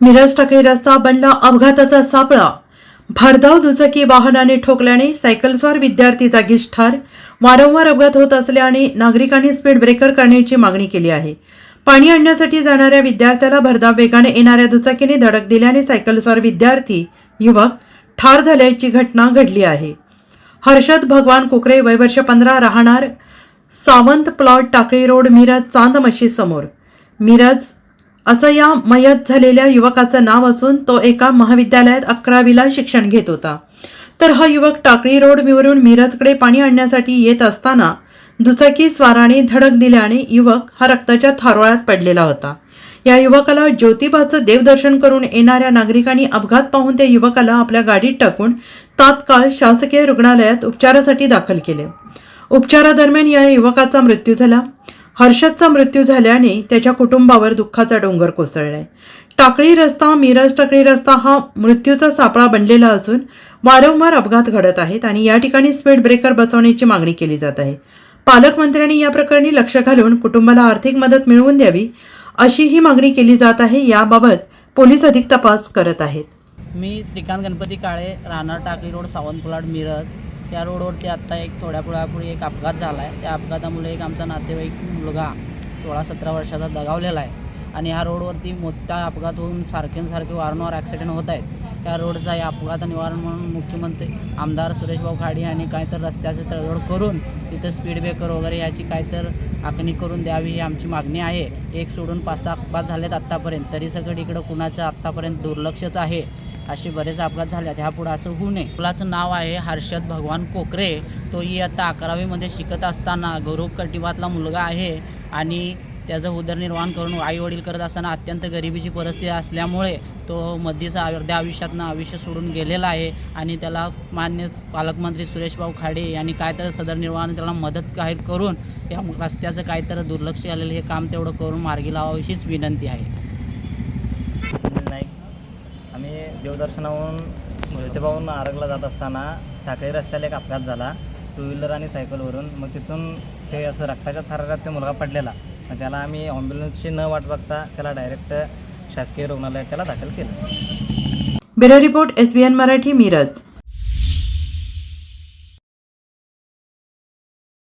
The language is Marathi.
मिरज टाकळी रस्ता बनला अपघाताचा सापळा. भरधाव दुचाकी वाहनाने ठोकल्याने सायकलस्वार विद्यार्थी जागीच ठार वारंवार अपघात होत असल्याने नागरिकांनी स्पीड ब्रेकर करण्याची मागणी केली आहे. पाणी आणण्यासाठी जाणाऱ्या विद्यार्थ्याला भरधाव वेगाने येणाऱ्या दुचाकीने धडक दिल्याने सायकलस्वार विद्यार्थी युवक ठार झाल्याची घटना घडली आहे. हर्षद भगवान कुकरे वयवर्ष पंधरा राहणार सावंत प्लॉट टाकळी रोड मिरज चांदमशी समोर. मिरज असं या मयत झालेल्या युवकाचं नाव असून तो एका महाविद्यालयात अकरावीला शिक्षण घेत होता. तर हा युवक टाकळी रोड रोडवरून मिरजकडे पाणी आणण्यासाठी येत असताना दुचाकी स्वाराने धडक दिल्याने युवक हा रक्ताच्या थारोळ्यात पडलेला होता. या युवकाला ज्योतिबाचं देवदर्शन करून येणाऱ्या नागरिकांनी अपघात पाहून त्या युवकाला आपल्या गाडीत टाकून तात्काळ शासकीय रुग्णालयात उपचारासाठी दाखल केले. उपचारादरम्यान या युवकाचा मृत्यू झाला. हर्षदचा मृत्यू झाल्याने त्याच्या कुटुंबावर दुःखाचा डोंगर कोसळलाय. टाकळी रस्ता मिरज टाकळी रस्ता हा मृत्यूचा सापळा बनलेला असून वारंवार अपघात घडत आहेत आणि या ठिकाणी स्पीड ब्रेकर बसवण्याची मागणी केली जात आहे. पालकमंत्र्यांनी या प्रकरणी लक्ष घालून कुटुंबाला आर्थिक मदत मिळवून द्यावी अशी ही मागणी केली जात आहे. याबाबत पोलीस अधिक तपास करत आहेत. मी श्रीकांत गणपती काळे राहणार टाकळी रोड सावंतपुलाड मिरज. या रोडवरती आत्ता एक थोड्या पुढापुढे एक अपघात झाला आहे. त्या अपघातामुळे एक आमचा नातेवाईक मुलगा सोळा सतरा वर्षाचा दगावलेला आहे आणि ह्या रोडवरती मोठा अपघात होऊन सारखे वारंवार ॲक्सिडेंट होत आहेत. या रोडचा या अपघात निवारण म्हणून मुख्यमंत्री आमदार सुरेशभाऊ खाडी यांनी काय तर रस्त्याचे तडजोड करून तिथं स्पीड ब्रेकर वगैरे ह्याची काय तर आखणी करून द्यावी ही आमची मागणी आहे. एक सोडून पाच सहा अपघात झालेत आत्तापर्यंत. तरी सगळं इकडं कुणाचं आत्तापर्यंत दुर्लक्षच आहे. असे बरेच अपघात झाले आहेत. ह्यापुढं असं होऊ नये. मुलाचं नाव आहे हर्षद भगवान कोकरे. तो ही आता अकरावीमध्ये शिकत असताना गौरव कटिबातला मुलगा आहे आणि त्याचं उदरनिर्वाह करून आईवडील करत असताना अत्यंत गरिबीची परिस्थिती असल्यामुळे तो मध्येचा अर्ध्या आयुष्यातनं आयुष्य सोडून गेलेला आहे आणि त्याला मान्य पालकमंत्री सुरेशभाऊ खाडे यांनी काय तर सदरनिर्वाहाने त्याला मदत काय करून या रस्त्याचं काय तर दुर्लक्ष आलेलं हे काम तेवढं करून मार्गी लावावं हीच विनंती आहे. आम्ही देवदर्शनाहून मोहितेभाऊन आरगला जात असताना ठाकरे रस्त्याला एक अपघात झाला. टू व्हीलर आणि सायकलवरून. मग तिथून ते असं रक्ताच्या थरारात ते मुलगा पडलेला. मग त्याला आम्ही ॲम्ब्युलन्सची न वाट बघता त्याला डायरेक्ट शासकीय रुग्णालयात त्याला दाखल केलं. Bureau report S Marathi Miraj.